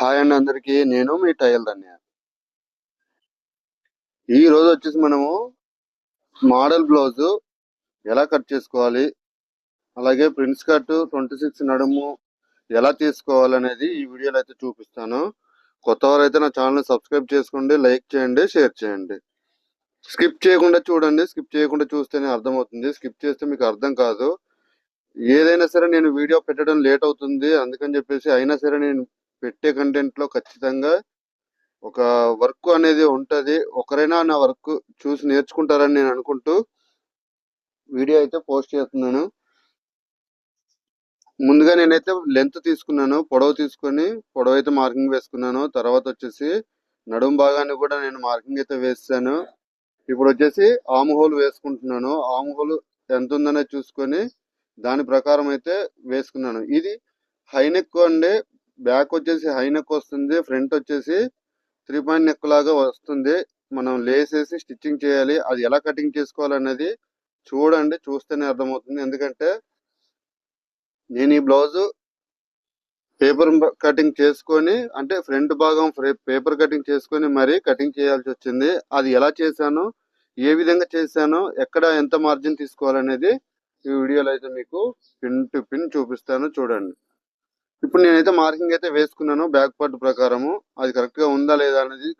Hi అండి అందరికి. నేను మీ టైల్ అన్నయ్య ఈ రోజు వచ్చేసి మనము మోడల్ బ్లౌజ్ ఎలా కట్ చేసుకోవాలి అలాగే ప్రిన్స్ కట్ ట్వంటీ సిక్స్ నడుము ఎలా తీసుకోవాలి అనేది ఈ వీడియోలో అయితే చూపిస్తాను. కొత్త వారు అయితే నా ఛానల్ సబ్స్క్రైబ్ చేసుకోండి లైక్ చేయండి షేర్ చేయండి. స్కిప్ చేయకుండా చూడండి. స్కిప్ చేయకుండా చూస్తేనే అర్థమవుతుంది. స్కిప్ చేస్తే మీకు అర్థం కాదు. ఏదైనా సరే నేను వీడియో పెట్టడం లేట్ అవుతుంది. అందుకని చెప్పేసి అయినా సరే నేను పెట్టే కంటెంట్లో ఖచ్చితంగా ఒక వర్క్ అనేది ఉంటది. ఒకరైనా నా వర్క్ చూసి నేర్చుకుంటారని నేను అనుకుంటూ వీడియో అయితే పోస్ట్ చేస్తున్నాను. ముందుగా నేనైతే లెంత్ తీసుకున్నాను పొడవు తీసుకొని పొడవు అయితే మార్కింగ్ వేసుకున్నాను. తర్వాత వచ్చేసి నడుం భాగాన్ని కూడా నేను మార్కింగ్ అయితే వేసాను. ఇప్పుడు వచ్చేసి ఆమ్ హోల్ వేసుకుంటున్నాను. ఆమ్ హోల్ ఎంత ఉందనే చూసుకొని దాని ప్రకారం అయితే వేసుకున్నాను. ఇది హైనెక్ అండి. బ్యాక్ వచ్చేసి హై నెక్ వస్తుంది ఫ్రంట్ వచ్చేసి త్రీ పాయింట్ నెక్ లాగా వస్తుంది. మనం లేసేసి స్టిచ్చింగ్ చేయాలి. అది ఎలా కటింగ్ చేసుకోవాలనేది చూడండి చూస్తేనే అర్థమవుతుంది. ఎందుకంటే నేను ఈ బ్లౌజు పేపర్ కటింగ్ చేసుకొని అంటే ఫ్రంట్ భాగం పేపర్ కటింగ్ చేసుకొని మరీ కటింగ్ చేయాల్సి వచ్చింది. అది ఎలా చేశాను ఏ విధంగా చేశాను ఎక్కడ ఎంత మార్జిన్ తీసుకోవాలనేది ఈ వీడియోలో అయితే మీకు పిన్ టు పిన్ చూపిస్తాను. చూడండి. ఇప్పుడు నేనైతే మార్కింగ్ అయితే వేసుకున్నాను బ్యాక్ పార్ట్ ప్రకారము. అది కరెక్ట్గా ఉందా లేదా అనేది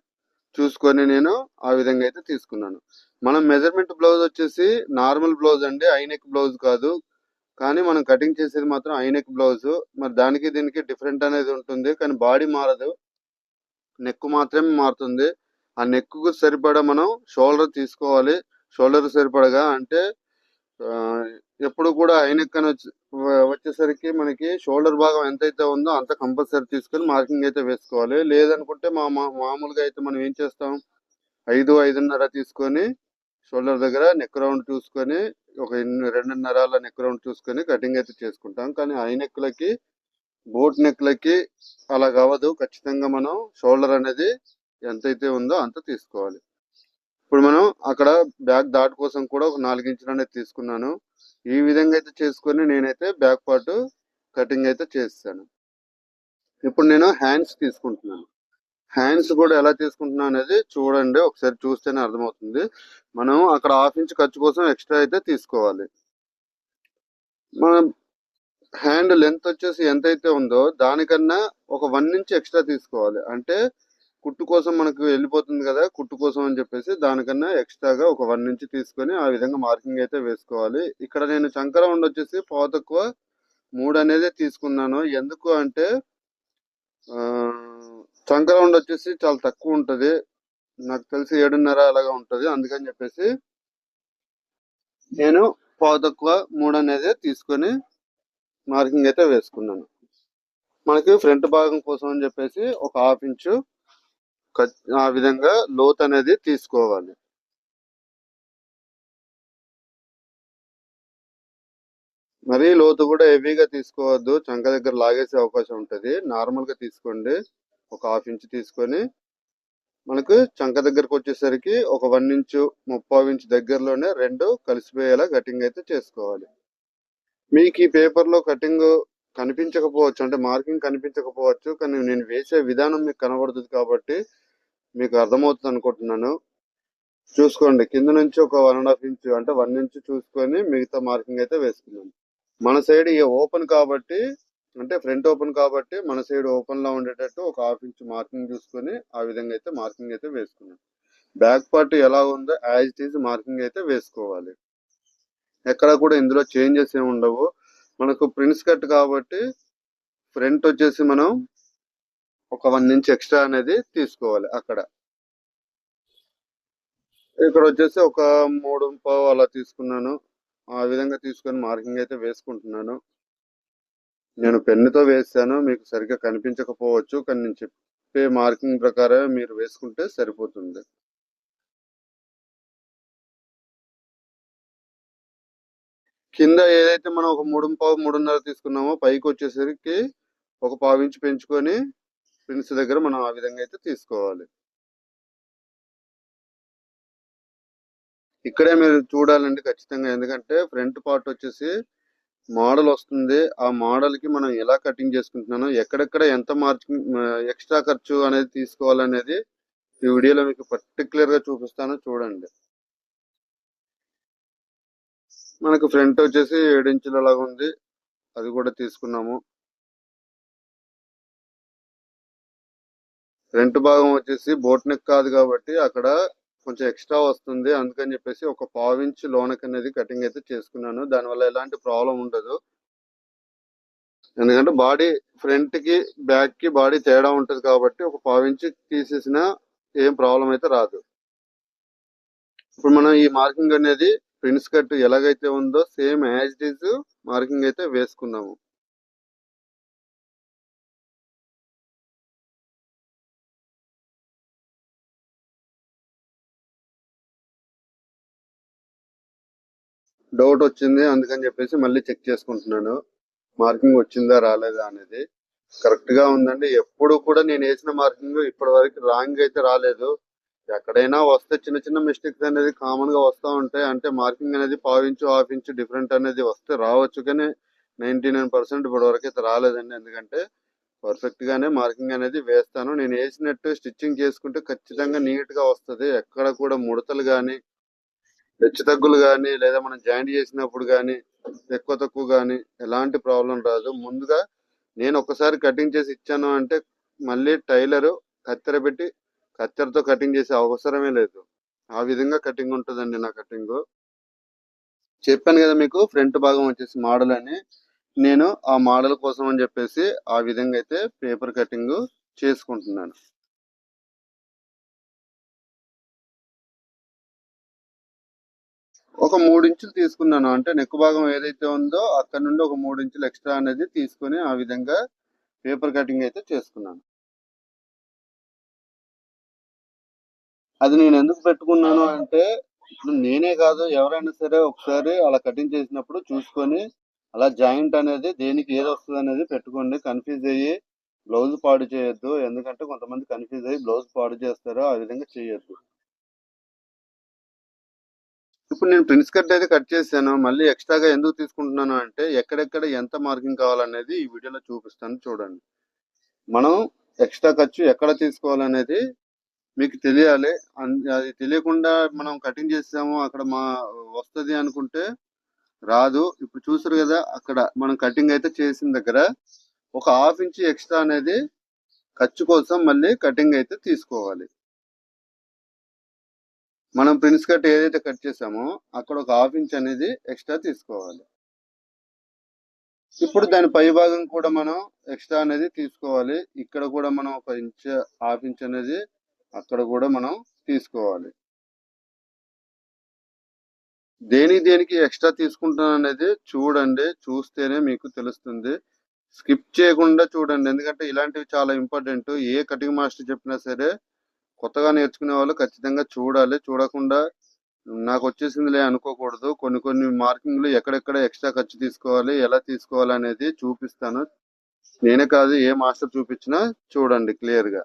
చూసుకొని నేను ఆ విధంగా అయితే తీసుకున్నాను. మనం మెజర్మెంట్ బ్లౌజ్ వచ్చేసి నార్మల్ బ్లౌజ్ అండి ఐనెక్ బ్లౌజ్ కాదు. కానీ మనం కటింగ్ చేసేది మాత్రం ఐనెక్ బ్లౌజ్. మరి దానికి దీనికి డిఫరెంట్ అనేది ఉంటుంది కానీ బాడీ మారదు. నెక్ మాత్రమే మారుతుంది. ఆ నెక్కు సరిపడా మనం షోల్డర్ తీసుకోవాలి. షోల్డర్ సరిపడగా అంటే ఎప్పుడు కూడా ఐనెక్ అని వచ్చి- వచ్చేసరికి మనకి షోల్డర్ భాగం ఎంతైతే ఉందో అంత కంపల్సరీ తీసుకొని మార్కింగ్ అయితే వేసుకోవాలి. లేదనుకుంటే మా మామూలుగా అయితే మనం ఏం చేస్తాం? ఐదు ఐదున్నర తీసుకొని షోల్డర్ దగ్గర నెక్ రౌండ్ చూసుకొని ఒక రెండున్నరాల నెక్ రౌండ్ చూసుకొని కటింగ్ అయితే చేసుకుంటాం. కానీ ఐ నెక్లకి బోట్ నెక్లకి అలా కావదు. ఖచ్చితంగా మనం షోల్డర్ అనేది ఎంతైతే ఉందో అంత తీసుకోవాలి. ఇప్పుడు మనం అక్కడ బ్యాక్ దాట్ కోసం కూడా ఒక నాలుగు ఇంచులు అనేది తీసుకున్నాను. ఈ విధంగా అయితే చేసుకొని నేనైతే బ్యాక్ పార్ట్ కటింగ్ అయితే చేస్తాను. ఇప్పుడు నేను హ్యాండ్స్ తీసుకుంటున్నాను. హ్యాండ్స్ కూడా ఎలా తీసుకుంటున్నాను అనేది చూడండి. ఒకసారి చూస్తేనే అర్థమవుతుంది. మనం అక్కడ హాఫ్ ఇంచ్ ఖర్చు కోసం ఎక్స్ట్రా అయితే తీసుకోవాలి. మనం హ్యాండ్ లెంత్ వచ్చేసి ఎంత అయితే ఉందో దానికన్నా ఒక వన్ ఇంచ్ ఎక్స్ట్రా తీసుకోవాలి. అంటే కుట్టు కోసం మనకు వెళ్ళిపోతుంది కదా కుట్టు కోసం అని చెప్పేసి దానికన్నా ఎక్స్ట్రాగా ఒక వన్ ఇంచ్ తీసుకొని ఆ విధంగా మార్కింగ్ అయితే వేసుకోవాలి. ఇక్కడ నేను చంకర ఉండి వచ్చేసి పావు తక్కువ మూడు అనేది తీసుకున్నాను. ఎందుకు అంటే ఆ, చంకర వచ్చేసి చాలా తక్కువ ఉంటుంది. నాకు తెలిసి ఏడున్నర అలాగా ఉంటుంది. అందుకని చెప్పేసి నేను పావు తక్కువ మూడు అనేది తీసుకొని మార్కింగ్ అయితే వేసుకున్నాను. మనకి ఫ్రంట్ భాగం కోసం అని చెప్పేసి ఒక హాఫ్ ఇంచు ఆ విధంగా లోత్ అనేది తీసుకోవాలి. మరీ లోతు కూడా హెవీగా తీసుకోవద్దు. చంక దగ్గర లాగేసే అవకాశం ఉంటుంది. నార్మల్గా తీసుకోండి. ఒక హాఫ్ ఇంచ్ తీసుకొని. మనకు చంక దగ్గరకు వచ్చేసరికి ఒక వన్ ఇంచు ముప్పై ఇంచ్ దగ్గరలోనే రెండు కలిసిపోయేలా కటింగ్ అయితే చేసుకోవాలి. మీకు ఈ పేపర్లో కటింగ్ కనిపించకపోవచ్చు. అంటే మార్కింగ్ కనిపించకపోవచ్చు. కానీ నేను వేసే విధానం మీకు కనబడుతుంది కాబట్టి మీకు అర్థమవుతుంది అనుకుంటున్నాను. చూసుకోండి. కింద నుంచి ఒక వన్ అండ్ హాఫ్ ఇంచ్ అంటే వన్ ఇంచ్ చూసుకొని మిగతా మార్కింగ్ అయితే వేసుకున్నాను మన సైడ్ ఓపెన్ కాబట్టి అంటే ఫ్రంట్ ఓపెన్ కాబట్టి మన సైడ్ ఓపెన్లో ఉండేటట్టు ఒక హాఫ్ ఇంచ్ మార్కింగ్ చూసుకొని ఆ విధంగా అయితే మార్కింగ్ అయితే వేసుకున్నాను బ్యాక్ పార్ట్ ఎలా ఉందో యాజ్ ఇట్ ఈజ్ మార్కింగ్ అయితే వేసుకోవాలి. ఎక్కడ కూడా ఇందులో చేంజెస్ ఏమి ఉండవు. మనకు ప్రిన్స్ కట్ కాబట్టి ఫ్రంట్ వచ్చేసి మనం ఒక వన్ ఇంచ్ ఎక్స్ట్రా అనేది తీసుకోవాలి అక్కడ. ఇక్కడ వచ్చేసి ఒక మూడు పావు అలా తీసుకున్నాను. ఆ విధంగా తీసుకొని మార్కింగ్ అయితే వేసుకుంటున్నాను. నేను పెన్నుతో వేసాను మీకు సరిగ్గా కనిపించకపోవచ్చు కానీ నేను చెప్పే మార్కింగ్ ప్రకారం మీరు వేసుకుంటే సరిపోతుంది. కింద ఏదైతే మనం ఒక మూడు పావు మూడున్నర తీసుకున్నామో పైకి వచ్చేసరికి ఒక పావు ఇంచు పెంచుకొని ప్రిన్స్ దగ్గర మనం ఆ విధంగా అయితే తీసుకోవాలి. ఇక్కడే మీరు చూడాలండి ఖచ్చితంగా. ఎందుకంటే ఫ్రంట్ పార్ట్ వచ్చేసి మోడల్ వస్తుంది. ఆ మోడల్కి మనం ఎలా కటింగ్ చేసుకుంటున్నాను ఎక్కడెక్కడ ఎంత మార్చి ఎక్స్ట్రా ఖర్చు అనేది తీసుకోవాలనేది ఈ వీడియోలో మీకు పర్టికులర్గా చూపిస్తాను. చూడండి. మనకు ఫ్రంట్ వచ్చేసి ఏడు ఇంచుల ఉంది. అది కూడా తీసుకున్నాము. రెంట్ భాగం వచ్చేసి బోట్ నెక్ కాదు కాబట్టి అక్కడ కొంచెం ఎక్స్ట్రా వస్తుంది. అందుకని చెప్పేసి ఒక పావు ఇంచ్ లోనక్ అనేది కటింగ్ అయితే చేసుకున్నాను. దానివల్ల ఎలాంటి ప్రాబ్లం ఉండదు. ఎందుకంటే బాడీ ఫ్రంట్కి బ్యాక్కి బాడీ తేడా ఉంటుంది కాబట్టి ఒక పావు ఇంచ్ తీసేసినా ఏం ప్రాబ్లం అయితే రాదు. ఇప్పుడు మనం ఈ మార్కింగ్ అనేది ప్రిన్స్ కట్ ఎలాగైతే ఉందో same as it is marking అయితే వేసుకున్నాము. డౌట్ వచ్చింది అందుకని చెప్పేసి మళ్ళీ చెక్ చేసుకుంటున్నాను. మార్కింగ్ వచ్చిందా రాలేదా అనేది. కరెక్ట్గా ఉందండి. ఎప్పుడు కూడా నేను వేసిన మార్కింగ్ ఇప్పటి వరకు రాంగ్ అయితే రాలేదు. ఎక్కడైనా వస్తే చిన్న చిన్న మిస్టేక్స్ అనేది కామన్గా వస్తూ ఉంటాయి. అంటే మార్కింగ్ అనేది పావు ఇంచు హాఫ్ ఇంచు డిఫరెంట్ అనేది వస్తే రావచ్చు కానీ నైన్టీ నైన్ పర్సెంట్ ఇప్పటి వరకు అయితే రాలేదండి. ఎందుకంటే పర్ఫెక్ట్ గానే మార్కింగ్ అనేది వేస్తాను. నేను వేసినట్టు స్టిచ్చింగ్ చేసుకుంటే ఖచ్చితంగా నీట్గా వస్తది. ఎక్కడ కూడా ముడతలు కానీ హెచ్చు తగ్గులు కానీ లేదా మనం జాయింట్ చేసినప్పుడు కానీ ఎక్కువ తక్కువ కానీ ఎలాంటి ప్రాబ్లం రాదు. ముందుగా నేను ఒకసారి కటింగ్ చేసి ఇచ్చాను అంటే మళ్ళీ టైలర్ కత్తెర పెట్టి కత్తెరతో కటింగ్ చేసే అవసరమే లేదు. ఆ విధంగా కటింగ్ ఉంటుందండి నా కటింగ్. చెప్పాను కదా మీకు ఫ్రంట్ భాగం వచ్చేసి మోడల్ అని. నేను ఆ మోడల్ కోసం అని చెప్పేసి ఆ విధంగా అయితే పేపర్ కటింగ్ చేసుకుంటున్నాను. ఒక మూడు ఇంచులు తీసుకున్నాను. అంటే నెక్ భాగం ఏదైతే ఉందో అక్కడ నుండి ఒక మూడు ఇంచులు ఎక్స్ట్రా అనేది తీసుకొని ఆ విధంగా పేపర్ కటింగ్ అయితే చేసుకున్నాను. అది నేను ఎందుకు పెట్టుకున్నాను అంటే ఇప్పుడు నేనే కాదు ఎవరైనా సరే ఒకసారి అలా కటింగ్ చేసినప్పుడు చూసుకొని అలా జాయింట్ అనేది దేనికి ఏది వస్తుంది అనేది పెట్టుకోండి. కన్ఫ్యూజ్ అయ్యి బ్లౌజ్ పాడు చేయొద్దు. ఎందుకంటే కొంతమంది కన్ఫ్యూజ్ అయ్యి బ్లౌజ్ పాడు చేస్తారు ఆ విధంగా చేయొద్దు. ఇప్పుడు నేను ప్రిన్స్ కట్ అయితే కట్ చేశాను. మళ్ళీ ఎక్స్ట్రాగా ఎందుకు తీసుకుంటున్నాను అంటే ఎక్కడెక్కడ ఎంత మార్కింగ్ కావాలనేది ఈ వీడియోలో చూపిస్తాను చూడండి. మనం ఎక్స్ట్రా ఖర్చు ఎక్కడ తీసుకోవాలనేది మీకు తెలియాలి. అన్- అది తెలియకుండా మనం కటింగ్ చేసాము అక్కడ మా వస్తది అనుకుంటే రాదు. ఇప్పుడు చూసారు కదా అక్కడ మనం కటింగ్ అయితే చేసిన దగ్గర ఒక హాఫ్ ఇంచ్ ఎక్స్ట్రా అనేది ఖర్చు కోసం మళ్ళీ కటింగ్ అయితే తీసుకోవాలి. మనం ప్రిన్స్ కట్ ఏదైతే కట్ చేసామో అక్కడ ఒక హాఫ్ ఇంచ్ అనేది ఎక్స్ట్రా తీసుకోవాలి. ఇప్పుడు దాని పై భాగం కూడా మనం ఎక్స్ట్రా అనేది తీసుకోవాలి. ఇక్కడ కూడా మనం ఒక ఇంచ్ హాఫ్ ఇంచ్ అనేది అక్కడ కూడా మనం తీసుకోవాలి. దేనికి దేనికి ఎక్స్ట్రా తీసుకుంటాను అనేది చూడండి. చూస్తేనే మీకు తెలుస్తుంది. స్కిప్ చేయకుండా చూడండి. ఎందుకంటే ఇలాంటివి చాలా ఇంపార్టెంట్. ఏ కటింగ్ మాస్టర్ చెప్పినా సరే కొత్తగా నేర్చుకునే వాళ్ళు ఖచ్చితంగా చూడాలి. చూడకుండా నాకు వచ్చేసిందిలే అనుకోకూడదు. కొన్ని కొన్ని మార్కింగ్లు ఎక్కడెక్కడ ఎక్స్ట్రా ఖర్చు తీసుకోవాలి ఎలా తీసుకోవాలి అనేది చూపిస్తాను. నేనే కాదు ఏ మాస్టర్ చూపించినా చూడండి క్లియర్గా.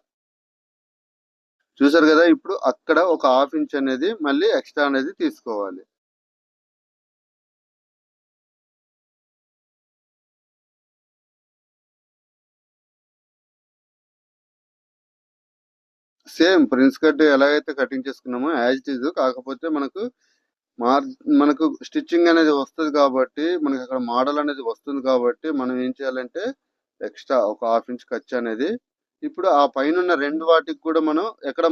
చూసారు కదా ఇప్పుడు అక్కడ ఒక హాఫ్ ఇంచ్ అనేది మళ్ళీ ఎక్స్ట్రా అనేది తీసుకోవాలి. సేమ్ ప్రిన్స్ కట్ ఎలాగైతే కటింగ్ చేసుకున్నామో యాజ్ ఇట్ ఈజ్ కాకపోతే మనకు మార్ మనకు స్టిచ్చింగ్ అనేది వస్తుంది కాబట్టి మనకి అక్కడ మోడల్ అనేది వస్తుంది కాబట్టి మనం ఏం చేయాలంటే ఎక్స్ట్రా ఒక హాఫ్ ఇంచ్ ఖర్చు అనేది ఇప్పుడు ఆ పైన ఉన్న రెండు వాటికి కూడా మనం ఎక్కడ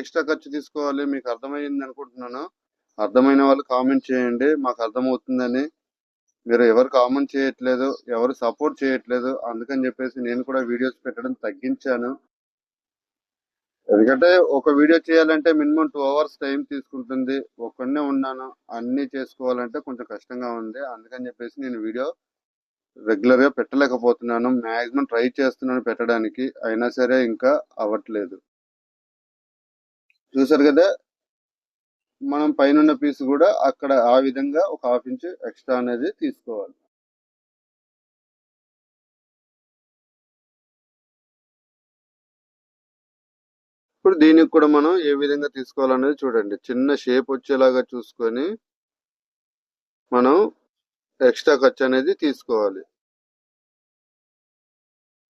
ఎక్స్ట్రా ఖర్చు తీసుకోవాలి మీకు అర్థమైంది అనుకుంటున్నాను. అర్థమైన వాళ్ళు కామెంట్ చేయండి మాకు అర్థమవుతుందని. మీరు ఎవరు కామెంట్ చేయట్లేదు ఎవరు సపోర్ట్ చేయట్లేదు అందుకని చెప్పేసి నేను కూడా వీడియోస్ పెట్టడం తగ్గించాను. ఎందుకంటే ఒక వీడియో చేయాలంటే మినిమం టూ అవర్స్ టైం తీసుకుంటుంది. ఒక్కడనే ఉన్నాను. అన్ని చేసుకోవాలంటే కొంచెం కష్టంగా ఉంది. అందుకని చెప్పేసి నేను వీడియో రెగ్యులర్గా పెట్టలేకపోతున్నాను. మాక్సిమం ట్రై చేస్తున్నాను పెట్టడానికి. అయినా సరే ఇంకా అవ్వట్లేదు. చూసారు కదా? మనం పైన పీస్ కూడా అక్కడ ఆ విధంగా ఒక హాఫ్ ఇంచ్ ఎక్స్ట్రా అనేది తీసుకోవాలి. ఇప్పుడు దీనికి కూడా మనం ఏ విధంగా తీసుకోవాలనేది చూడండి. చిన్న షేప్ వచ్చేలాగా చూసుకొని మనం ఎక్స్ట్రా ఖర్చు అనేది తీసుకోవాలి.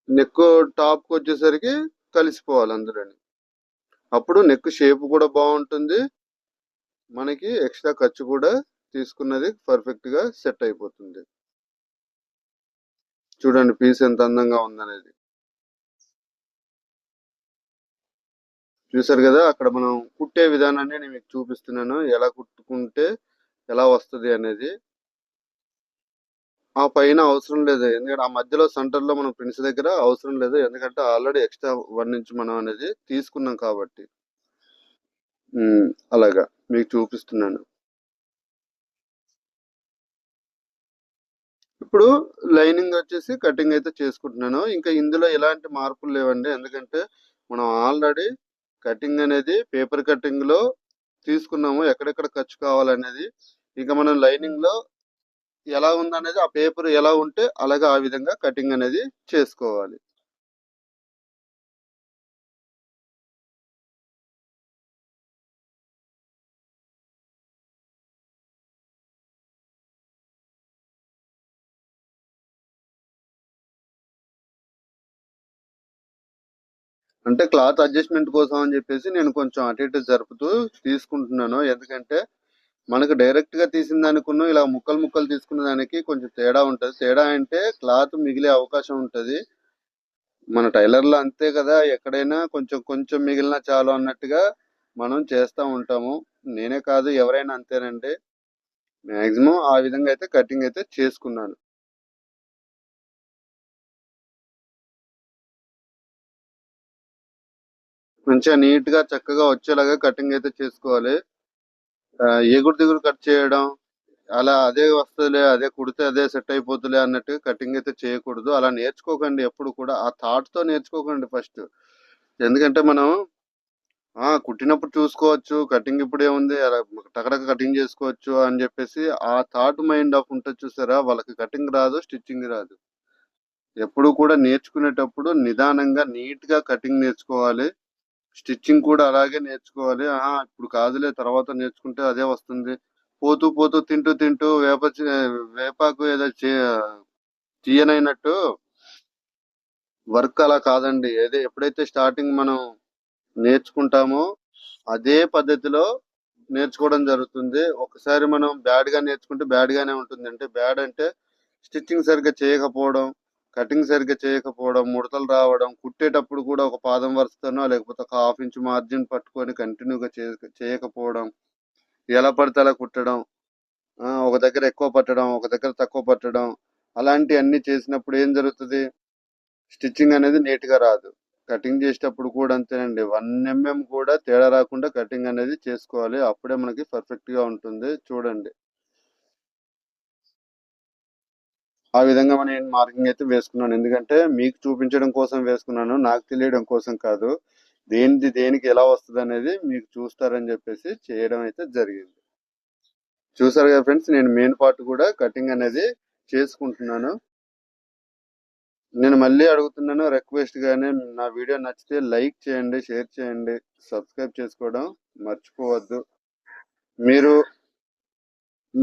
నెక్ టాప్కి వచ్చేసరికి కలిసిపోవాలి అందులోని. అప్పుడు నెక్ షేప్ కూడా బాగుంటుంది. మనకి ఎక్స్ట్రా ఖర్చు కూడా తీసుకున్నది పర్ఫెక్ట్గా సెట్ అయిపోతుంది. చూడండి పీస్ ఎంత అందంగా ఉందనేది. చూసారు కదా అక్కడ మనం కుట్టే విధానాన్ని నేను మీకు చూపిస్తున్నాను. ఎలా కుట్టుకుంటే ఎలా వస్తుంది అనేది. ఆ పైన అవసరం లేదు. ఎందుకంటే ఆ మధ్యలో సెంటర్లో మనం ప్రిన్స్ దగ్గర అవసరం లేదు. ఎందుకంటే ఆల్రెడీ ఎక్స్ట్రా వన్ ఇంచ్ మనం అనేది తీసుకున్నాం కాబట్టి. అలాగా మీకు చూపిస్తున్నాను. ఇప్పుడు లైనింగ్ వచ్చేసి కటింగ్ అయితే చేసుకుంటున్నాను. ఇంకా ఇందులో ఎలాంటి మార్పులు లేవండి. ఎందుకంటే మనం ఆల్రెడీ కటింగ్ అనేది పేపర్ కటింగ్లో తీసుకున్నాము. ఎక్కడెక్కడ ఖర్చు కావాలనేది. ఇంకా మనం లైనింగ్లో ఎలా ఉందనేది ఆ పేపర్ ఎలా ఉంటే అలాగే ఆ విధంగా కటింగ్ అనేది చేసుకోవాలి. అంటే క్లాత్ అడ్జస్ట్మెంట్ కోసం అని చెప్పేసి నేను కొంచెం అటు ఇటు జరుపుతూ తీసుకుంటున్నాను. ఎందుకంటే మనకు డైరెక్ట్గా తీసిన దానికున్న ఇలా ముక్కలు ముక్కలు తీసుకున్న దానికి కొంచెం తేడా ఉంటుంది. తేడా అంటే క్లాత్ మిగిలే అవకాశం ఉంటుంది. మన టైలర్లో అంతే కదా. ఎక్కడైనా కొంచెం కొంచెం మిగిలిన చాలు అన్నట్టుగా మనం చేస్తూ ఉంటాము. నేనే కాదు ఎవరైనా అంతేనండి. మ్యాక్సిమం ఆ విధంగా అయితే కటింగ్ అయితే చేసుకున్నాను. మంచిగా నీట్గా చక్కగా వచ్చేలాగా కటింగ్ అయితే చేసుకోవాలి. ఎగురు దిగురు కట్ చేయడం అలా అదే వస్తుందిలే అదే కుడితే అదే సెట్ అయిపోతుందిలే అన్నట్టు కటింగ్ అయితే చేయకూడదు. అలా నేర్చుకోకండి ఎప్పుడు కూడా. ఆ థాట్తో నేర్చుకోకండి ఫస్ట్. ఎందుకంటే మనం ఆ కుట్టినప్పుడు చూసుకోవచ్చు కటింగ్ ఇప్పుడే ఉంది అలా టకటక కటింగ్ చేసుకోవచ్చు అని చెప్పేసి ఆ థాట్ మైండ్ ఆఫ్ ఉంటుంది చూసారా? వాళ్ళకి కటింగ్ రాదు స్టిచ్చింగ్ రాదు. ఎప్పుడు కూడా నేర్చుకునేటప్పుడు నిదానంగా నీట్గా కటింగ్ నేర్చుకోవాలి. స్టిచ్చింగ్ కూడా అలాగే నేర్చుకోవాలి. ఇప్పుడు కాదులే తర్వాత నేర్చుకుంటే అదే వస్తుంది. పోతూ పోతూ తింటూ తింటూ వేప వేపాకు ఏదో తీయనైనట్టు వర్క్ అలా కాదండి. ఏదో ఎప్పుడైతే స్టార్టింగ్ మనం నేర్చుకుంటామో అదే పద్ధతిలో నేర్చుకోవడం జరుగుతుంది. ఒకసారి మనం బ్యాడ్గా నేర్చుకుంటే బ్యాడ్ గానే ఉంటుంది అంటే బ్యాడ్ అంటే స్టిచ్చింగ్ సరిగ్గా చేయకపోవడం కటింగ్ సరిగ్గా చేయకపోవడం ముడతలు రావడం కుట్టేటప్పుడు కూడా ఒక పాదం వరుసతోనో లేకపోతే ఒక హాఫ్ ఇంచ్ మార్జిన్ పట్టుకొని కంటిన్యూగా చేయకపోవడం ఎలా పడితే అలా కుట్టడం ఒక దగ్గర ఎక్కువ పట్టడం ఒక దగ్గర తక్కువ పట్టడం అలాంటివన్నీ చేసినప్పుడు ఏం జరుగుతుంది? స్టిచ్చింగ్ అనేది నీట్గా రాదు. కటింగ్ చేసేటప్పుడు కూడా అంతేనండి. వన్ ఎంఎం కూడా తేడా రాకుండా కటింగ్ అనేది చేసుకోవాలి. అప్పుడే మనకి పర్ఫెక్ట్గా ఉంటుంది. చూడండి. ఆ విధంగా నేను మార్కింగ్ అయితే వేసుకున్నాను. ఎందుకంటే మీకు చూపించడం కోసం వేసుకున్నాను నాకు తెలియడం కోసం కాదు. దేనిది దేనికి ఎలా వస్తుంది అనేది మీకు చూస్తారని చెప్పేసి చేయడం అయితే జరిగింది. చూసారు కదా ఫ్రెండ్స్ నేను మెయిన్ పార్ట్ కూడా కటింగ్ అనేది చేసుకుంటున్నాను. నేను మళ్ళీ అడుగుతున్నాను రిక్వెస్ట్ గానే నా వీడియో నచ్చితే లైక్ చేయండి షేర్ చేయండి సబ్స్క్రైబ్ చేసుకోవడం మర్చిపోవద్దు. మీరు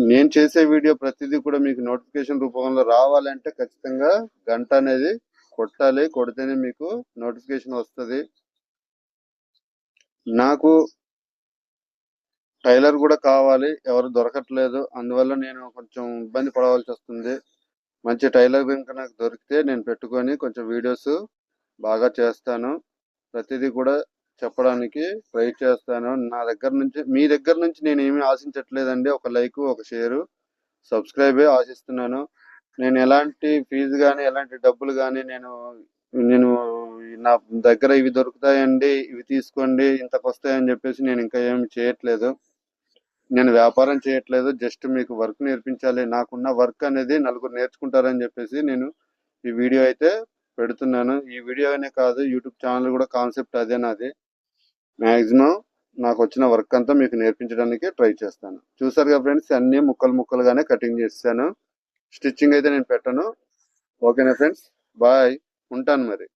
నేను చేసే వీడియో ప్రతిదీ కూడా మీకు నోటిఫికేషన్ రూపంలో రావాలంటే ఖచ్చితంగా గంట అనేది కొట్టాలి కొడితేనే మీకు నోటిఫికేషన్ వస్తుంది. నాకు టైలర్ కూడా కావాలి ఎవరు దొరకట్లేదు. అందువల్ల నేను కొంచెం ఇబ్బంది పడవలసి వస్తుంది. మంచి టైలర్ కనుక నాకు దొరికితే నేను పెట్టుకొని కొంచెం వీడియోస్ బాగా చేస్తాను. ప్రతిదీ కూడా చెప్పడానికి ట్రై చేస్తాను. నా దగ్గర నుంచి మీ దగ్గర నుంచి నేను ఏమీ ఆశించట్లేదండి. ఒక లైక్ ఒక షేరు సబ్స్క్రైబే ఆశిస్తున్నాను. నేను ఎలాంటి ఫీజు కానీ ఎలాంటి డబ్బులు కానీ నేను నేను నా దగ్గర ఇవి దొరుకుతాయండి ఇవి తీసుకోండి ఇంతకు వస్తాయని చెప్పేసి నేను ఇంకా ఏమి చేయట్లేదు. నేను వ్యాపారం చేయట్లేదు. జస్ట్ మీకు వర్క్ నేర్పించాలి. నాకున్న వర్క్ అనేది నలుగురు నేర్చుకుంటారని చెప్పేసి నేను ఈ వీడియో అయితే పెడుతున్నాను. ఈ వీడియోనే కాదు యూట్యూబ్ ఛానల్ కూడా కాన్సెప్ట్ అదే నాది. మ్యాక్సిమం నాకు వచ్చిన వర్క్ అంతా మీకు నేర్పించడానికి ట్రై చేస్తాను. చూసారు కదా ఫ్రెండ్స్ అన్ని ముక్కలు ముక్కలుగానే కటింగ్ చేస్తాను. స్టిచ్చింగ్ అయితే నేను పెట్టను. ఓకేనా ఫ్రెండ్స్? బాయ్. ఉంటాను మరి.